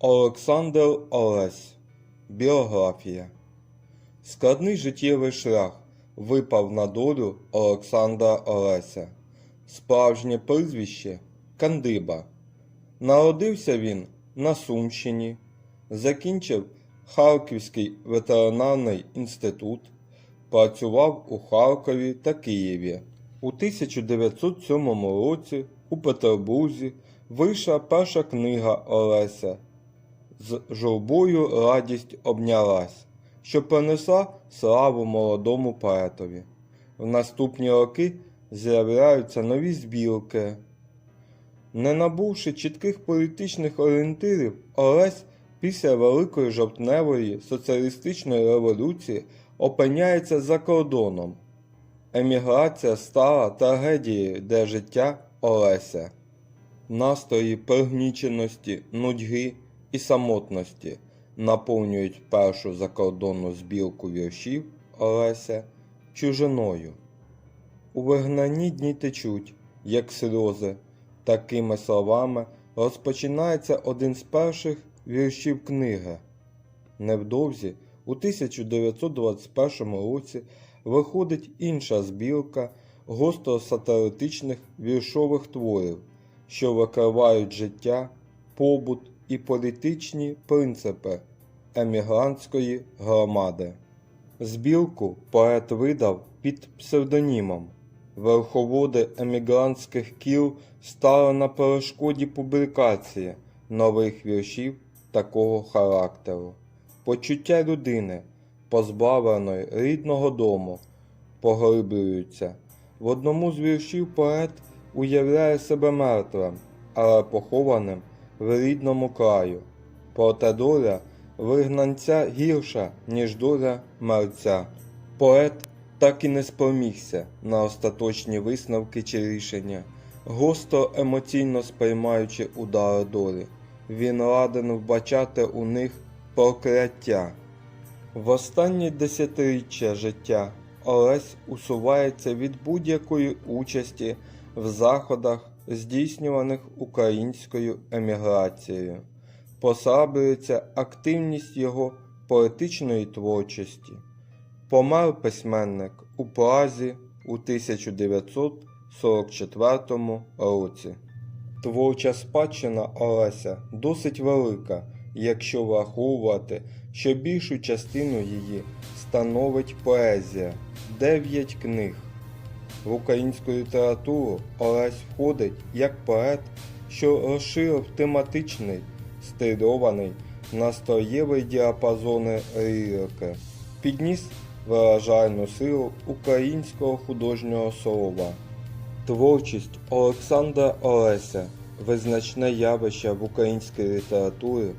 Олександр Олесь. Біографія. Складний життєвий шлях випав на долю Олександра Олеся. Справжнє прізвище Кандиба. Народився він на Сумщині, закінчив Харківський ветеринарний інститут, працював у Харкові та Києві. У 1907 році у Петербурзі вийшла перша книга Олеся з журбою радість обнялась, що принесла славу молодому поетові. В наступні роки з'являються нові збірки. Не набувши чітких політичних орієнтирів, Олесь після Великої жовтневої соціалістичної революції опиняється за кордоном. Еміграція стала трагедією для життя Олеся. Настрої пригніченості, нудьги і самотності наповнюють першу закордонну збірку віршів Олеся чужиною. У вигнанні дні течуть, як сльози. Такими словами розпочинається один з перших віршів книги. Невдовзі, у 1921 році, виходить інша збірка гостро-сатиричних віршових творів, що викривають життя, побут і політичні принципи емігрантської громади. Збірку поет видав під псевдонімом. Верховоди емігрантських кіл стали на перешкоді публікації нових віршів такого характеру. Почуття людини, позбавленої рідного дому, поглиблюються. В одному з віршів поет уявляє себе мертвим, але похованим в рідному краю. Проте доля вигнанця гірша, ніж доля мерця. Поет так і не спромігся на остаточні висновки чи рішення, гостро емоційно сприймаючи удари долі. Він ладен вбачати у них прокляття. В останні десятиріччя життя Олесь усувається від будь-якої участі в заходах, здійснюваних українською еміграцією. Послаблюється активність його поетичної творчості. Помер письменник у Празі у 1944 році. Творча спадщина Олеся досить велика, якщо враховувати, що більшу частину її становить поезія дев'ять книг. В українську літературу Олесь входить як поет, що розширив тематичний, стильований, настроєвий діапазони лірики, підніс виражальну силу українського художнього слова. Творчість Олександра Олеся визначне явище в українській літературі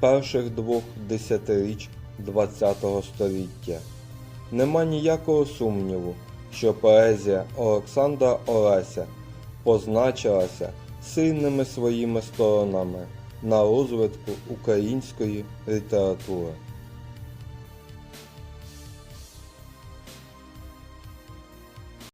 перших двох десятиріч ХХ століття. Нема ніякого сумніву, що поезія Олександра Олеся позначилася сильними своїми сторонами на розвитку української літератури.